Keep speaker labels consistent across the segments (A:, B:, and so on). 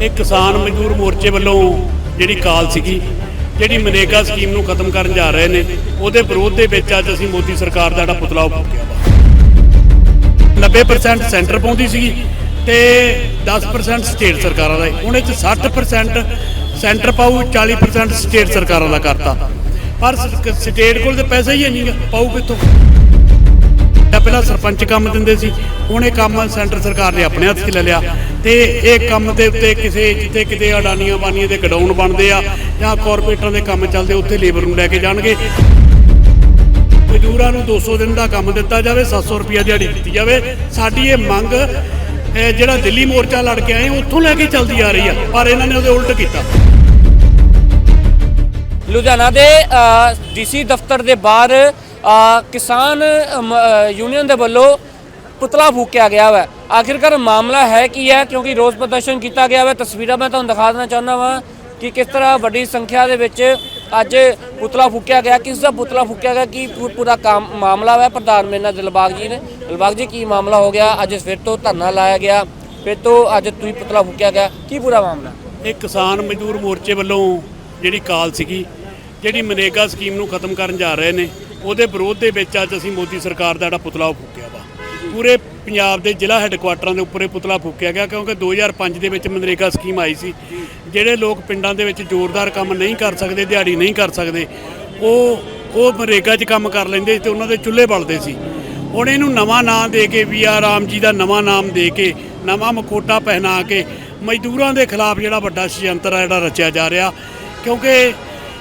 A: ਇਹ ਕਿਸਾਨ ਮਜ਼ਦੂਰ ਮੋਰਚੇ ਵੱਲੋਂ ਜਿਹੜੀ ਕਾਲ ਸੀਗੀ, ਜਿਹੜੀ ਮਨੇਗਾ ਸਕੀਮ ਨੂੰ ਖਤਮ ਕਰਨ ਜਾ ਰਹੇ ਨੇ, ਉਹਦੇ ਵਿਰੋਧ ਦੇ ਵਿੱਚ ਅੱਜ ਅਸੀਂ ਮੋਦੀ ਸਰਕਾਰ ਦਾ ਜਿਹੜਾ ਪੁਤਲਾ ਫੂਕਿਆ ਵਾ। 90% ਸੈਂਟਰ ਪਾਉਂਦੀ ਸੀਗੀ ਤੇ 10% ਸਟੇਟ ਸਰਕਾਰਾਂ ਦਾ। ਹੁਣ ਇਹ 'ਚ 60% ਸੈਂਟਰ ਪਾਊ 40% ਸਟੇਟ ਸਰਕਾਰਾਂ ਦਾ ਕਰਤਾ। ਪਰ ਸਟੇਟ ਕੋਲ ਤੇ ਪੈਸਾ ਹੀ ਹੈ ਨਹੀਂਗਾ ਪਾਊ ਕਿੱਥੋਂ? ਪਹਿਲਾਂ ਸਰਪੰਚ ਕੰਮ ਦਿੰਦੇ ਸੀ, ਹੁਣ ਇਹ ਕੰਮ ਸੈਂਟਰ ਸਰਕਾਰ ਨੇ ਆਪਣੇ ਹੱਥ 'ਚ ਲੈ ਲਿਆ। ਤੇ ਇਹ ਕੰਮ ਦੇ ਉੱਤੇ ਕਿਸੇ, ਜਿੱਥੇ ਕਿਤੇ ਅਡਾਨੀਆਂ ਬਾਨੀਆਂ ਦੇ ਗਡਾਊਨ ਬਣਦੇ ਆ, ਜਾਂ ਕਾਰਪੋਰੇਟਾਂ ਦੇ ਕੰਮ ਚੱਲਦੇ, ਉੱਥੇ ਲੇਬਰ ਨੂੰ ਲੈ ਕੇ ਜਾਣਗੇ। ਮਜ਼ਦੂਰਾਂ ਨੂੰ 200 ਦਿਨ ਦਾ ਕੰਮ ਦਿੱਤਾ ਜਾਵੇ 700 ਰੁਪਿਆ ਦਿਹਾੜੀ ਦਿੱਤੀ ਜਾਵੇ। ਸਾਡੀ ਇਹ ਮੰਗ ਜਿਹੜਾ ਦਿੱਲੀ ਮੋਰਚਾ ਲੜ ਕੇ ਆਏ, ਉੱਥੋਂ ਲੈ ਕੇ ਚੱਲਦੀ ਆ ਰਹੀ ਆ, ਪਰ ਇਹਨਾਂ ਨੇ ਉਹਦੇ ਉਲਟ ਕੀਤਾ।
B: ਲੁਧਿਆਣਾ ਦੇ ਡੀਸੀ ਦਫ਼ਤਰ ਦੇ ਬਾਹਰ ਕਿਸਾਨ ਅਮ, ਯੂਨੀਅਨ ਦੇ ਵੱਲੋਂ ਪੁਤਲਾ ਫੂਕਿਆ ਗਿਆ ਵਾ। ਆਖਿਰਕਾਰ ਮਾਮਲਾ ਹੈ ਕੀ ਹੈ? ਕਿਉਂਕਿ ਰੋਸ ਪ੍ਰਦਰਸ਼ਨ ਕੀਤਾ ਗਿਆ ਵਾ। ਤਸਵੀਰਾਂ ਮੈਂ ਤੁਹਾਨੂੰ ਦਿਖਾ ਦੇਣਾ ਚਾਹੁੰਦਾ ਵਾਂ ਕਿ ਕਿਸ ਤਰ੍ਹਾਂ ਵੱਡੀ ਸੰਖਿਆ ਦੇ ਵਿੱਚ ਅੱਜ ਪੁਤਲਾ ਫੂਕਿਆ ਗਿਆ। ਕਿਸ ਦਾ ਪੁਤਲਾ ਫੂਕਿਆ ਗਿਆ? ਕੀ ਪੂ- ਪੂਰਾ ਕੰਮ ਮਾਮਲਾ ਵਾ? ਪ੍ਰਧਾਨ ਮੇਨਾ ਦਿਲਬਾਗ ਜੀ ਨੇ। ਦਿਲਬਾਗ ਜੀ ਕੀ ਮਾਮਲਾ ਹੋ ਗਿਆ? ਅੱਜ ਫਿਰ ਤੋਂ ਧਰਨਾ ਲਾਇਆ ਗਿਆ। ਫਿਰ ਤੋਂ ਅੱਜ ਤੁਸੀਂ ਪੁਤਲਾ ਫੂਕਿਆ ਗਿਆ। ਕੀ ਪੂਰਾ ਮਾਮਲਾ?
A: ਇਹ ਕਿਸਾਨ ਮਜ਼ਦੂਰ ਮੋਰਚੇ ਵੱਲੋਂ ਜਿਹੜੀ ਕਾਲ ਸੀਗੀ ਜਿਹੜੀ ਮਨੇਗਾ ਸਕੀਮ ਨੂੰ ਖਤਮ ਕਰਨ ਜਾ ਰਹੇ ਨੇ ਉਹਦੇ ਵਿਰੋਧ ਦੇ ਵਿੱਚ ਅੱਜ ਅਸੀਂ ਮੋਦੀ ਸਰਕਾਰ ਦਾ ਜਿਹੜਾ ਪੁਤਲਾ ਉਹ ਫੂਕਿਆ ਵਾ। ਪੂਰੇ ਪੰਜਾਬ ਦੇ ਜ਼ਿਲ੍ਹਾ ਹੈੱਡਕੁਆਟਰਾਂ ਦੇ ਉੱਪਰ ਇਹ ਪੁਤਲਾ ਫੂਕਿਆ ਗਿਆ ਕਿਉਂਕਿ 2005 ਦੇ ਵਿੱਚ ਮਨਰੇਗਾ ਸਕੀਮ ਆਈ ਸੀ। ਜਿਹੜੇ ਲੋਕ ਪਿੰਡਾਂ ਦੇ ਵਿੱਚ ਜ਼ੋਰਦਾਰ ਕੰਮ ਨਹੀਂ ਕਰ ਸਕਦੇ, ਦਿਹਾੜੀ ਨਹੀਂ ਕਰ ਸਕਦੇ, ਉਹ ਉਹ ਮਨਰੇਗਾ 'ਚ ਕੰਮ ਕਰ ਲੈਂਦੇ ਸੀ ਤੇ ਉਹਨਾਂ ਦੇ ਚੁੱਲ੍ਹੇ ਬਲਦੇ ਸੀ। ਹੁਣ ਇਹਨੂੰ ਨਵਾਂ ਨਾਂ ਦੇ ਕੇ ਵੀ ਆਰ ਰਾਮ ਜੀ ਦਾ ਨਵਾਂ ਨਾਮ ਦੇ ਕੇ, ਨਵਾਂ ਮਖੋਟਾ ਪਹਿਨਾ ਕੇ ਮਜ਼ਦੂਰਾਂ ਦੇ ਖਿਲਾਫ ਜਿਹੜਾ ਵੱਡਾ ਸ਼ਯੰਤਰ ਆ ਜਿਹੜਾ ਰਚਿਆ ਜਾ ਰਿਹਾ ਕਿਉਂਕਿ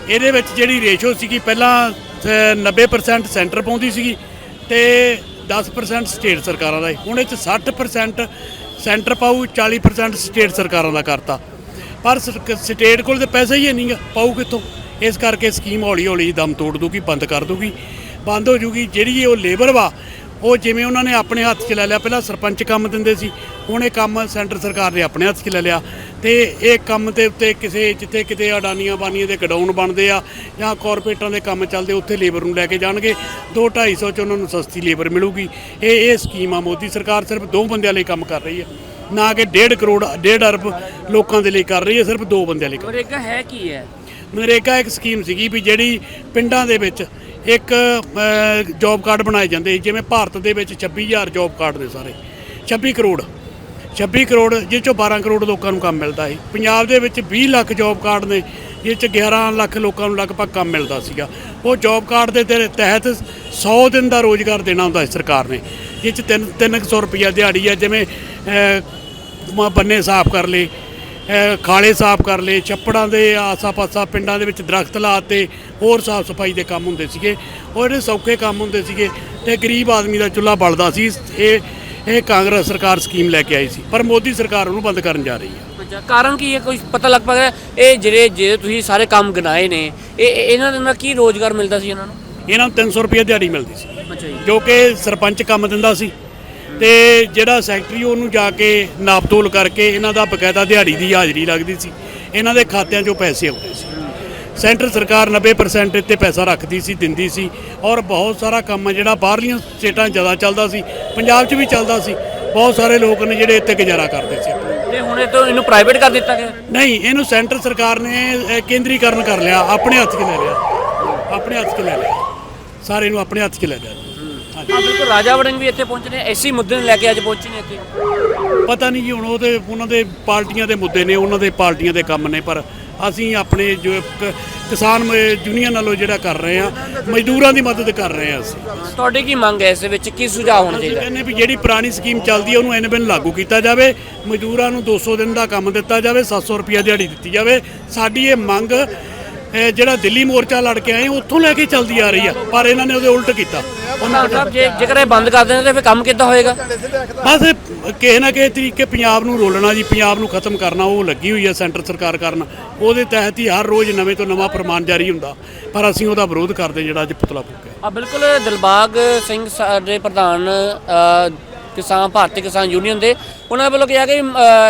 A: ਇਹਦੇ ਵਿੱਚ ਜਿਹੜੀ ਰੇਸ਼ੋ ਸੀਗੀ, ਪਹਿਲਾਂ 90% ਸੈਂਟਰ ਪਾਉਂਦੀ ਸੀਗੀ ਤੇ 10% ਸਟੇਟ ਸਰਕਾਰਾਂ ਦਾ ਹੁਣ ਇਹ 'ਚ 60% ਸੈਂਟਰ ਪਾਊ 40% ਸਟੇਟ ਸਰਕਾਰਾਂ ਦਾ ਕਰਤਾ। ਪਰ ਸਟੇਟ ਕੋਲ ਤੇ ਪੈਸਾ ਹੀ ਹੈ ਨਹੀਂਗਾ ਪਾਊ ਕਿੱਥੋਂ? ਇਸ ਕਰਕੇ ਸਕੀਮ ਹੌਲੀ ਹੌਲੀ ਦਮ ਤੋੜ ਦੂਗੀ, ਬੰਦ ਕਰ ਦੂਗੀ। ਬੰਦ ਹੋ ਜੂਗੀ, ਜਿਹੜੀ ਉਹ ਲੇਬਰ ਵਾ, ਉਹ ਜਿਵੇਂ ਉਹਨਾਂ ਨੇ ਆਪਣੇ ਹੱਥ 'ਚ ਲੈ ਲਿਆ, ਪਹਿਲਾਂ ਸਰਪੰਚ ਕੰਮ ਦਿੰਦੇ ਸੀ, ਹੁਣ ਇਹ ਕੰਮ ਸੈਂਟਰ ਸਰਕਾਰ ਨੇ ਆਪਣੇ ਹੱਥ 'ਚ ਲੈ ਲਿਆ। ਤੇ ਇਹ ਕੰਮ ਦੇ ਉੱਤੇ ਕਿਸੇ ਜਿੱਥੇ ਕਿਤੇ ਅਡਾਨੀਆਂ ਬਾਨੀਆਂ ਦੇ ਗਡਾਊਨ ਬਣਦੇ ਆ ਜਾਂ ਕਾਰਪੋਰੇਟਾਂ ਦੇ ਕੰਮ ਚੱਲਦੇ ਉੱਥੇ ਲੇਬਰ ਨੂੰ ਲੈ ਕੇ ਜਾਣਗੇ। 2 250 ਚ ਉਹਨਾਂ ਨੂੰ ਸਸਤੀ ਲੇਬਰ ਮਿਲੂਗੀ। ਇਹ ਇਹ ਸਕੀਮ ਆ ਮੋਦੀ ਸਰਕਾਰ ਸਿਰਫ ਦੋ ਬੰਦਿਆਂ ਲਈ ਕੰਮ ਕਰ ਰਹੀ ਹੈ ਨਾ ਕਿ 1.5 ਕਰੋੜ 1.5 ਅਰਬ ਲੋਕਾਂ ਦੇ ਲਈ ਕਰ ਰਹੀ ਹੈ ਸਿਰਫ ਦੋ ਬੰਦਿਆਂ ਲਈ ਕਰ
B: ਨਰੇਗਾ ਹੈ ਕੀ ਹੈ?
A: ਮਨਰੇਗਾ ਇੱਕ ਸਕੀਮ ਸੀਗੀ ਵੀ ਜਿਹੜੀ ਪਿੰਡਾਂ ਦੇ ਵਿੱਚ ਇੱਕ ਜੌਬ ਕਾਰਡ ਬਣਾਏ ਜਾਂਦੇ ਜਿਵੇਂ ਭਾਰਤ ਦੇ ਵਿੱਚ 26000 ਜੌਬ ਕਾਰਡ ਨੇ ਸਾਰੇ। 26 ਕਰੋੜ। 26 ਕਰੋੜ ਜਿਸ ਚੋਂ 12 ਕਰੋੜ ਲੋਕਾਂ ਨੂੰ ਕੰਮ ਮਿਲਦਾ ਸੀ। ਪੰਜਾਬ ਦੇ ਵਿੱਚ 20 ਲੱਖ ਜੌਬ ਕਾਰਡ ਨੇ ਜਿਸ ਚ 11 ਲੱਖ ਲੋਕਾਂ ਨੂੰ ਲਗਭਗ ਕੰਮ ਮਿਲਦਾ ਸੀਗਾ। ਉਹ ਜੌਬ ਕਾਰਡ ਦੇ ਤੇ- ਤਹਿਤ 100 ਦਿਨ ਦਾ ਰੋਜ਼ਗਾਰ ਦੇਣਾ ਹੁੰਦਾ ਸੀ ਸਰਕਾਰ ਨੇ ਜਿਸ ਚ 3 300 ਰੁਪਈਆ ਦਿਹਾੜੀ ਹੈ, ਜਿਵੇਂ ਬੰਨੇ ਸਾਫ਼ ਕਰ ਲਏ ਖਾਲੇ ਸਾਫ਼ ਕਰ ਲਏ, ਛੱਪੜਾਂ ਦੇ ਆਸਾ-ਪਾਸਾ ਪਿੰਡਾਂ ਦੇ ਵਿੱਚ ਦਰਖਤ ਲਾਤੇ, ਹੋਰ ਸਾਫ਼ ਸਫ਼ਾਈ ਦੇ ਕੰਮ ਹੁੰਦੇ ਸੀਗੇ। ਉਹ ਜਿਹੜੇ ਸੌਖੇ ਕੰਮ ਹੁੰਦੇ ਸੀਗੇ, ਤੇ ਗਰੀਬ ਆਦਮੀ ਦਾ ਚੁੱਲ੍ਹਾ ਬਲਦਾ ਸੀ, ਇਹ ਇਹ ਕਾਂਗਰਸ ਸਰਕਾਰ ਸਕੀਮ ਲੈ ਕੇ ਆਈ ਸੀ ਪਰ ਮੋਦੀ ਸਰਕਾਰ ਉਹਨੂੰ ਬੰਦ ਕਰਨ ਜਾ ਰਹੀ ਹੈ।
B: ਅੱਛਾ ਕਾਰਨ ਕੀ ਹੈ? ਕੋਈ ਪਤਾ ਲੱਗ ਪਾ ਰਿਹਾ ਇਹ ਜਿਹੜੇ ਜਿਹੜੇ ਤੁਸੀਂ ਸਾਰੇ ਕੰਮ ਗਿਣਾਏ ਨੇ ਇਹ ਇਹ- ਇਹਨਾਂ ਦੇ ਨਾਲ ਕੀ ਰੋਜ਼ਗਾਰ ਮਿਲਦਾ ਸੀ ਇਹਨਾਂ ਨੂੰ?
A: ਇਹਨਾਂ ਨੂੰ 300 ਰੁਪਏ ਦਿਹਾੜੀ ਮਿਲਦੀ ਸੀ
B: ਅੱਛਾ ਜੀ।
A: ਜੋ ਕਿ ਸਰਪੰਚ ਕੰਮ ਦਿੰਦਾ ਸੀ। ਤੇ ਜਿਹੜਾ ਸੈਕਟਰੀ ਉਹਨੂੰ ਜਾ ਕੇ ਨਾਪਤੋਲ ਕਰਕੇ ਇਹਨਾਂ ਦਾ ਬਕਾਇਦਾ ਦਿਹਾੜੀ ਦੀ ਹਾਜ਼ਰੀ ਲੱਗਦੀ ਸੀ। ਇਹਨਾਂ ਦੇ ਖਾਤਿਆਂ 'ਚੋਂ ਪੈਸੇ ਆਉਂਦੇ ਸੀ। ਸੈਂਟਰ ਸਰਕਾਰ 90% ਇੱਥੇ ਪੈਸਾ ਰੱਖਦੀ ਸੀ ਦਿੰਦੀ ਸੀ ਔਰ ਬਹੁਤ ਸਾਰਾ ਕੰਮ ਜਿਹੜਾ ਬਾਹਰਲੀਆਂ ਸਟੇਟਾਂ ਜ਼ਿਆਦਾ ਚੱਲਦਾ ਸੀ ਪੰਜਾਬ 'ਚ ਵੀ ਚੱਲਦਾ ਸੀ ਬਹੁਤ ਸਾਰੇ ਲੋਕ ਨੇ ਜਿਹੜੇ ਇੱਥੇ ਗੁਜ਼ਾਰਾ ਕਰਦੇ ਸੀ।
B: ਤੇ ਹੁਣ ਇਹ ਤੋਂ ਇਹਨੂੰ ਪ੍ਰਾਈਵੇਟ ਕਰ ਦਿੱਤਾ ਗਿਆ?
A: ਨਹੀਂ ਇਹਨੂੰ ਸੈਂਟਰ ਸਰਕਾਰ ਨੇ ਕੇਂਦਰੀਕਰਨ ਕਰ ਲਿਆ ਆਪਣੇ ਹੱਥ 'ਚ ਲੈ ਲਿਆ। ਆਪਣੇ ਹੱਥ 'ਚ ਲੈ ਲਿਆ। ਸਾਰੇ ਨੂੰ ਆਪਣੇ ਹੱਥ 'ਚ ਲੈ ਲਿਆ।
B: ਹਾਂ ਬਿਲਕੁਲ ਰਾਜਾ ਵੜਿੰਗ ਵੀ ਇੱਥੇ ਪਹੁੰਚੇ ਨੇ ਐਸੀ ਮੁੱਦੇ ਨੂੰ ਲੈ ਕੇ ਅੱਜ ਪਹੁੰਚੇ ਨੇ ਇੱਥੇ।
A: ਪਤਾ ਨਹੀਂ ਜੀ ਹੁਣ ਉਹਦੇ ਉਹਨਾਂ ਦੇ ਪਾਰਟੀਆਂ ਦੇ ਮੁੱਦੇ ਨੇ ਉਹਨਾਂ ਦੇ ਪਾਰਟੀਆਂ ਦੇ ਕੰਮ ਨੇ ਪਰ ਅਸੀਂ ਆਪਣੇ ਜੋ ਕਿਸਾਨ ਯੂਨੀਅਨ ਨਾਲੋਂ ਜਿਹੜਾ ਕਰ ਰਹੇ ਆ ਮਜ਼ਦੂਰਾਂ ਦੀ ਮਦਦ ਕਰ ਰਹੇ ਆ ਅਸੀਂ।
B: ਤੁਹਾਡੀ ਕੀ ਮੰਗ ਹੈ ਇਸ ਦੇ ਵਿੱਚ? ਕੀ ਸੁਝਾਅ ਹੋਣਾ ਚਾਹੀਦਾ?
A: ਕਹਿੰਦੇ ਵੀ ਜਿਹੜੀ ਪੁਰਾਣੀ ਸਕੀਮ ਚੱਲਦੀ ਹੈ ਉਹਨੂੰ ਐਨ ਬਿਨ ਲਾਗੂ ਕੀਤਾ ਜਾਵੇ ਮਜ਼ਦੂਰਾਂ ਨੂੰ 200 ਦਿਨ ਦਾ ਕੰਮ ਦਿੱਤਾ ਜਾਵੇ 700 ਰੁਪਿਆ ਦਿਹਾੜੀ ਦਿੱਤੀ ਜਾਵੇ। ਸਾਡੀ ਇਹ ਮੰਗ ਜਿਹੜਾ ਦਿੱਲੀ ਮੋਰਚਾ ਲੜ ਕੇ ਆਏ ਉੱਥੋਂ ਲੈ ਕੇ ਚੱਲਦੀ ਆ ਰਹੀ ਆ ਪਰ ਇਹਨਾਂ ਨੇ ਉਹਦੇ ਉਲਟ ਕੀਤਾ।
B: ਉਹਨਾਂ ਸਾਹਿਬ ਜੇ ਜੇਕਰ ਇਹ ਬੰਦ ਕਰ ਦਿੰਦੇ ਤਾਂ ਫਿਰ ਕੰਮ ਕਿੱਦਾਂ ਹੋਏਗਾ?
A: ਬਸ ਕਿਸੇ ਨਾ ਕਿਸੇ ਤਰੀਕੇ ਪੰਜਾਬ ਨੂੰ ਰੋਲਣਾ ਜੀ ਪੰਜਾਬ ਨੂੰ ਖਤਮ ਕਰਨਾ ਉਹ ਲੱਗੀ ਹੋਈ ਹੈ ਸੈਂਟਰ ਸਰਕਾਰ ਕਰਨ। ਉਹਦੇ ਤਹਿਤ ਹੀ ਹਰ ਰੋਜ਼ ਨਵੇਂ ਤੋਂ ਨਵਾਂ ਫਰਮਾਨ ਜਾਰੀ ਹੁੰਦਾ ਪਰ ਅਸੀਂ ਉਹਦਾ ਵਿਰੋਧ ਕਰਦੇ ਜਿਹੜਾ ਅੱਜ ਪੁਤਲਾ ਫੂਕਿਆ।
B: ਆ ਬਿਲਕੁਲ ਦਿਲਬਾਗ ਸਿੰਘ ਸਾਡੇ ਪ੍ਰਧਾਨ ਕਿਸਾਨ, ਭਾਰਤੀ ਕਿਸਾਨ ਯੂਨੀਅਨ ਦੇ, ਉਹਨਾਂ ਵੱਲੋਂ ਕਿਹਾ ਕਿ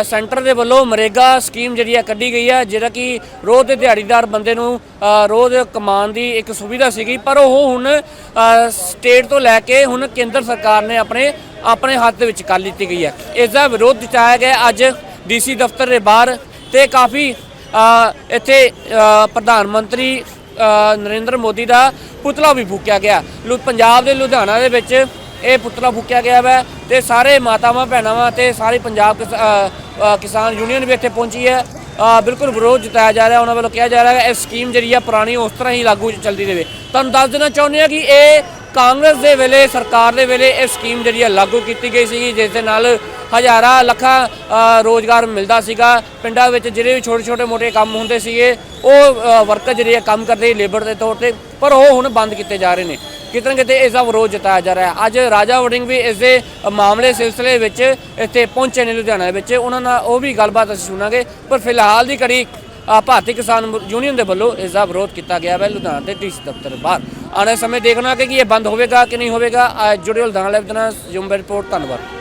B: ਸੈਂਟਰ ਦੇ ਵੱਲੋਂ ਮਰੇਗਾ ਸਕੀਮ ਜਿਹੜੀ ਆ ਕੱਢੀ ਗਈ ਆ ਜਿਹੜਾ ਕਿ ਰੋਜ਼ ਦੇ ਦਿਹਾੜੀਦਾਰ ਬੰਦੇ ਨੂੰ ਰੋਜ਼ ਕਮਾਉਣ ਦੀ ਇੱਕ ਸੁਵਿਧਾ ਸੀਗੀ, ਪਰ ਉਹ ਹੁਣ ਸਟੇਟ ਤੋਂ ਲੈ ਕੇ ਹੁਣ ਕੇਂਦਰ ਸਰਕਾਰ ਨੇ ਆਪਣੇ ਆਪਣੇ ਹੱਥ ਦੇ ਵਿੱਚ ਕਰ ਲਿੱਤੀ ਗਈ ਹੈ। ਇਸ ਦਾ ਵਿਰੋਧ ਜਤਾਇਆ ਗਿਆ ਅੱਜ ਡੀਸੀ ਦਫ਼ਤਰ ਦੇ ਬਾਹਰ ਤੇ ਕਾਫੀ ਇੱਥੇ ਪ੍ਰਧਾਨ ਮੰਤਰੀ ਨਰਿੰਦਰ ਮੋਦੀ ਦਾ ਪੁਤਲਾ ਵੀ ਫੂਕਿਆ ਗਿਆ। ਲੁ, ਪੰਜਾਬ ਦੇ ਲੁਧਿਆਣਾ ਦੇ ਵਿੱਚ ਇਹ ਪੁਤਲਾ ਫੂਕਿਆ ਗਿਆ ਵਾ। ਤੇ ਸਾਰੇ ਮਾਤਾਵਾਂ ਭੈਣਾਵਾਂ ਤੇ ਸਾਰੇ ਪੰਜਾਬ ਕਿਸ- ਕਿਸਾਨ ਯੂਨੀਅਨ ਵੀ ਇੱਥੇ ਪਹੁੰਚੀ ਹੈ। ਬਿਲਕੁਲ ਵਿਰੋਧ ਜਤਾਇਆ ਜਾ ਰਿਹਾ ਉਹਨਾਂ ਵੱਲੋਂ ਕਿਹਾ ਜਾ ਰਿਹਾ ਹੈ ਇਹ ਸਕੀਮ ਜਿਹੜੀ ਆ ਪੁਰਾਣੀ ਉਸ ਤਰ੍ਹਾਂ ਹੀ ਲਾਗੂ ਚੱਲਦੀ ਰਹੇ। ਤੁਹਾਨੂੰ ਦੱਸ ਦੇਣਾ ਚਾਹੁੰਦੇ ਆ ਕਿ ਇਹ ਕਾਂਗਰਸ ਦੇ ਵੇਲੇ ਸਰਕਾਰ ਦੇ ਵੇਲੇ ਇਹ ਸਕੀਮ ਜਿਹੜੀ ਆ ਲਾਗੂ ਕੀਤੀ ਗਈ ਸੀਗੀ ਜਿਸ ਦੇ ਨਾਲ ਹਜ਼ਾਰਾਂ ਲੱਖਾਂ ਅ, ਰੋਜ਼ਗਾਰ ਮਿਲਦਾ ਸੀਗਾ। ਪਿੰਡਾਂ ਵਿੱਚ ਜਿਹੜੇ ਵੀ ਛੋਟੇ ਛੋਟੇ ਮੋਟੇ ਕੰਮ ਹੁੰਦੇ ਸੀਗੇ ਉਹ ਵਰਕਰ ਜਿਹੜੇ ਆ ਕੰਮ ਕਰਦੇ ਲੇਬਰ ਦੇ ਤੌਰ ਤੇ ਪਰ ਉਹ ਹੁਣ ਬੰਦ ਕੀਤੇ ਜਾ ਰਹੇ ਨੇ। ਕਿਤੇ ਨਾ ਕਿਤੇ ਇਸ ਦਾ ਵਿਰੋਧ ਜਤਾਇਆ ਜਾ ਰਿਹਾ ਹੈ। ਅੱਜ ਰਾਜਾ ਵੜਿੰਗ ਵੀ ਇਸ ਦੇ ਮਾਮਲੇ ਸਿਲਸਿਲੇ ਵਿੱਚ ਇੱਥੇ ਪਹੁੰਚੇ ਨੇ ਲੁਧਿਆਣਾ ਦੇ ਵਿੱਚ। ਉਹਨਾਂ ਨਾਲ ਉਹ ਵੀ ਗੱਲਬਾਤ ਅਸੀਂ ਸੁਣਾਂਗੇ। ਪਰ ਫਿਲਹਾਲ ਦੀ ਕੜੀ ਭਾਰਤੀ ਕਿਸਾਨ ਯੂਨੀਅਨ ਦੇ ਵੱਲੋਂ ਇਸ ਦਾ ਵਿਰੋਧ ਕੀਤਾ ਗਿਆ ਹੈ ਲੁਧਿਆਣਾ ਦੇ ਡੀਸੀ ਦਫ਼ਤਰ ਬਾਹਰ। ਆਉਣੇ ਸਮੇਂ ਦੇਖਣਾ ਕਿ ਇਹ ਬੰਦ ਹੋਵੇਗਾ ਕਿ ਨਹੀਂ ਹੋਵੇਗਾ। ਜੁੜੇ ਲੁਧਿਆਣਾ ਲਾਈਵ ਦੇ ਰਿਪੋਰਟ ਧੰਨਵਾਦ।